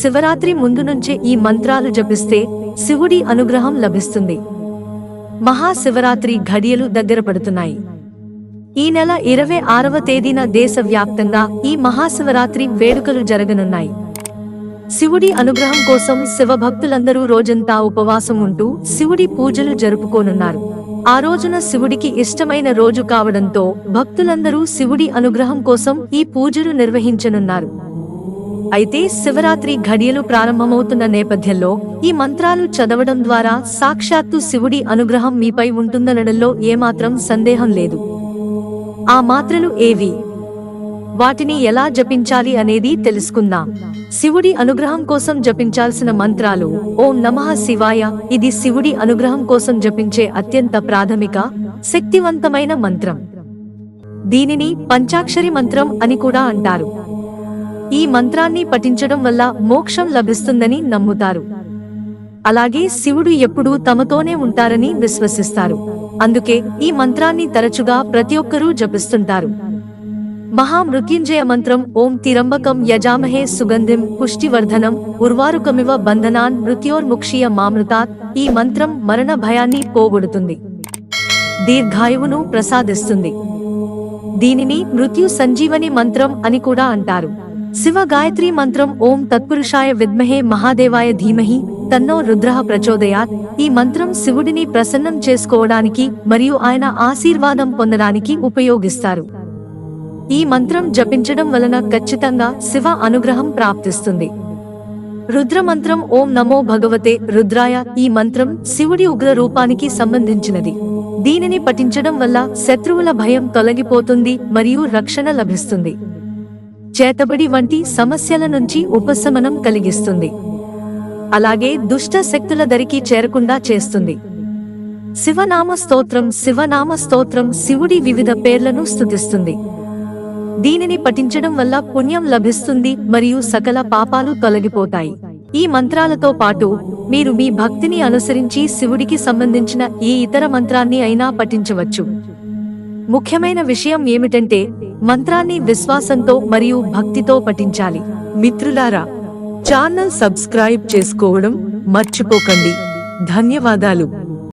శివరాత్రి ముందు నుంచే ఈ మంత్రాలు జపిస్తే శివుడి అనుగ్రహం లభిస్తుంది. మహాశివరాత్రి ఘడియలు దగ్గర పడుతున్నాయి. ఈ నెల ఇరవై ఆరవ తేదీన దేశవ్యాప్తంగా ఈ మహాశివరాత్రి వేడుకలు జరగనున్నాయి. శివుడి అనుగ్రహం కోసం శివభక్తులందరూ రోజంతా ఉపవాసం ఉంటూ శివుడి పూజలు జరుపుకోనున్నారు. ఆ రోజున శివుడికి ఇష్టమైన రోజు కావడంతో భక్తులందరూ శివుడి అనుగ్రహం కోసం ఈ పూజలు నిర్వహించనున్నారు. అయితే శివరాత్రి ఘడియలు ప్రారంభమవుతున్న నేపథ్యంలో ఈ మంత్రాలు చదవడం ద్వారా సాక్షాత్తు శివుడి అనుగ్రహం మీపై ఉంటుందనడంలో ఏమాత్రం సందేహం లేదు. ఆ మాత్రలు ఏవి? వాటిని ఎలా జపించాలి అనేది తెలుసుకుందాం. శివుడి అనుగ్రహం కోసం జపించాల్సిన మంత్రాలు ఓం నమః శివాయ ఇది శివుడి అనుగ్రహం కోసం జపించే అత్యంత ప్రాథమిక శక్తివంతమైన మంత్రం. దీనిని పంచాక్షరి మంత్రం అని కూడా అంటారు. ఈ మంత్రాన్ని పఠించడం వల్ల మోక్షం లభిస్తుందని నమ్ముతారు. అలాగే శివుడు ఎప్పుడూ తమతోనే ఉంటారని విశ్వసిస్తారు. అందుకే ఈ మంత్రాన్ని తరచుగా ప్రతి ఒక్కరూ జపిస్తుంటారు. మహామృత్యుంజయ మంత్రం ఓం తిరంబకం యజామహే సుగంధిం పుష్టివర్ధనం ఉర్వారుకమివ బంధనాన్ మృత్యోర్ముక్షీయ మామృతాత్ ఈ మంత్రం మరణ భయాన్ని పోగొడుతుంది. దీర్ఘాయువును ప్రసాదిస్తుంది. దీనిని మృత్యు సంజీవని మంత్రం అని కూడా అంటారు. శివ గాయత్రి మంత్రం ఓం తత్పురుషాయ విద్మహే మహాదేవాయ ధీమహి తన్నో రుద్రః ప్రచోదయాత్. ఈ మంత్రం శివుడిని ప్రసన్నం చేసుకోవడానికి మరియు ఆయన ఆశీర్వాదం పొందడానికి ఉపయోగిస్తారు. ఈ మంత్రం జపించడం వలన ఖచ్చితంగా శివ అనుగ్రహం ప్రాప్తిస్తుంది. రుద్ర మంత్రం ఓం నమో భగవతే రుద్రాయ ఈ మంత్రం శివుడి ఉగ్ర రూపానికి సంబంధించినది. దీనిని పఠించడం వల్ల శత్రువుల భయం తొలగిపోతుంది మరియు రక్షణ లభిస్తుంది. చేతబడి వంటి సమస్యల నుంచి ఉపశమనం కలిగిస్తుంది. అలాగే దుష్ట శక్తుల దరికి చేరకుండా చేస్తుంది. శివనామ స్తోత్రం శివనామ స్తోత్రం శివుడి వివిధ పేర్లను స్థుతిస్తుంది. దీనిని పఠించడం వల్ల పుణ్యం లభిస్తుంది మరియు సకల పాపాలు తొలగిపోతాయి. ఈ మంత్రాలతో పాటు మీరు మీ భక్తిని అనుసరించి శివుడికి సంబంధించిన ఏ ఇతర మంత్రాన్ని అయినా పఠించవచ్చు. ముఖ్యమైన విషయం ఏమిటంటే మంత్రాన్ని విశ్వాసంతో మరియు భక్తితో పఠించాలి. మిత్రులారా ఛానల్ సబ్స్క్రైబ్ చేసుకోవడం మర్చిపోకండి. ధన్యవాదాలు.